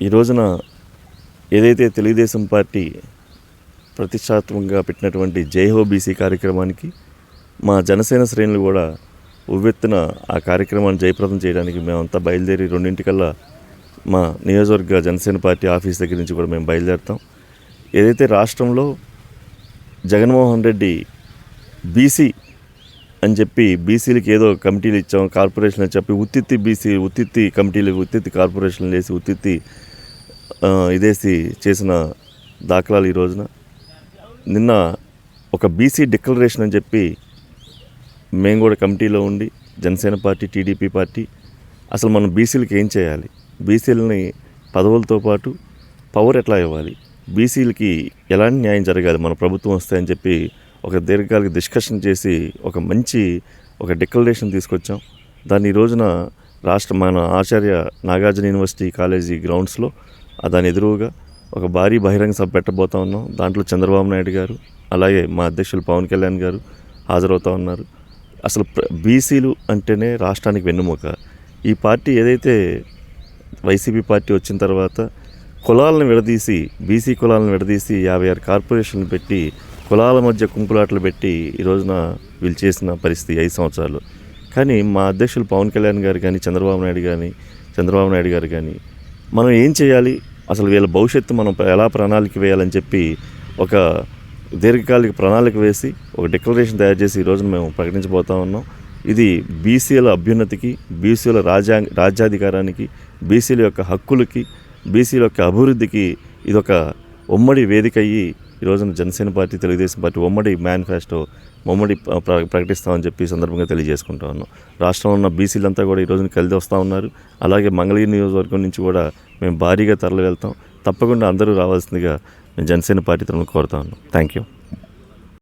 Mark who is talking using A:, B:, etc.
A: ఈ రోజున ఏదైతే తెలుగుదేశం పార్టీ ప్రతిష్టాత్మకంగా పెట్టినటువంటి జైహోబీసీ బీసీ కార్యక్రమానికి మా జనసేన శ్రేణులు కూడా ఉవ్వెత్తున ఆ కార్యక్రమాన్ని జయప్రదం చేయడానికి మేమంతా బయలుదేరి రెండింటికల్లా మా నియోజకవర్గ జనసేన పార్టీ ఆఫీస్ దగ్గర నుంచి కూడా మేము బయలుదేరుతాం. ఏదైతే రాష్ట్రంలో జగన్మోహన్ రెడ్డి బీసీ అని చెప్పి బీసీలకి ఏదో కమిటీలు ఇచ్చాం కార్పొరేషన్ అని చెప్పి ఉత్తిత్తి బీసీ ఉత్తిత్తి కమిటీలు ఉత్తిత్తి కార్పొరేషన్లు వేసి ఉత్తిత్తి ఇదేసి చేసిన దాఖలాలు ఈ రోజున. నిన్న ఒక బీసీ డిక్లరేషన్ అని చెప్పి మేము కూడా కమిటీలో ఉండి జనసేన పార్టీ టీడీపీ పార్టీ అసలు మనం బీసీలకి ఏం చేయాలి? బీసీలని పదవులతో పాటు పవర్ ఎట్లా ఇవ్వాలి? బీసీలకి ఎలాంటి న్యాయం జరగాలి? మన ప్రభుత్వం వస్తాయని చెప్పి ఒక దీర్ఘకాలిక డిస్కషన్ చేసి ఒక మంచి ఒక డిక్లరేషన్ తీసుకొచ్చాం. దాన్ని ఈ రోజున రాష్ట్ర మన ఆచార్య నాగార్జున యూనివర్సిటీ కాలేజీ గ్రౌండ్స్లో దాని ఎదురుగా ఒక భారీ బహిరంగ సభ పెట్టబోతా ఉన్నాం. దాంట్లో చంద్రబాబు నాయుడు గారు అలాగే మా అధ్యక్షులు పవన్ కళ్యాణ్ గారు హాజరవుతా ఉన్నారు. అసలు బీసీలు అంటేనే రాష్ట్రానికి వెన్నుముక. ఈ పార్టీ ఏదైతే వైసీపీ పార్టీ వచ్చిన తర్వాత కులాలను విడదీసి బీసీ కులాలను విడదీసి యాభై ఆరు కార్పొరేషన్లు పెట్టి కులాల మధ్య కుంపులాటలు పెట్టి ఈ రోజున వీళ్ళు చేసిన పరిస్థితి ఐదు సంవత్సరాలు. కానీ మా అధ్యక్షులు పవన్ కళ్యాణ్ గారు కానీ చంద్రబాబు నాయుడు కానీ చంద్రబాబు నాయుడు గారు కానీ మనం ఏం చేయాలి? అసలు వీళ్ళ భవిష్యత్తు మనం ఎలా ప్రణాళిక వేయాలని చెప్పి ఒక దీర్ఘకాలిక ప్రణాళిక వేసి ఒక డిక్లరేషన్ తయారు చేసి ఈ మేము ప్రకటించబోతా ఉన్నాం. ఇది బీసీల అభ్యున్నతికి బీసీల రాజ్యా రాజ్యాధికారానికి బీసీల యొక్క హక్కులకి బీసీల యొక్క అభివృద్ధికి ఇది ఒక ఉమ్మడి వేదిక అయ్యి ఈ రోజున జనసేన పార్టీ తెలుగుదేశం పార్టీ ఉమ్మడి మేనిఫెస్టో ఉమ్మడి ప్ర- ప్రకటిస్తామని చెప్పి సందర్భంగా తెలియజేసుకుంటా ఉన్నాం. రాష్ట్రంలో ఉన్న బీసీలంతా కూడా ఈ రోజున కలిసి వస్తూ ఉన్నారు. అలాగే మంగళగిరి నియోజకవర్గం నుంచి కూడా మేము భారీగా తరలి వెళ్తాం తప్పకుండా అందరూ రావాల్సిందిగా మేము జనసేన పార్టీ తరఫున కోరుతా ఉన్నాం. Thank you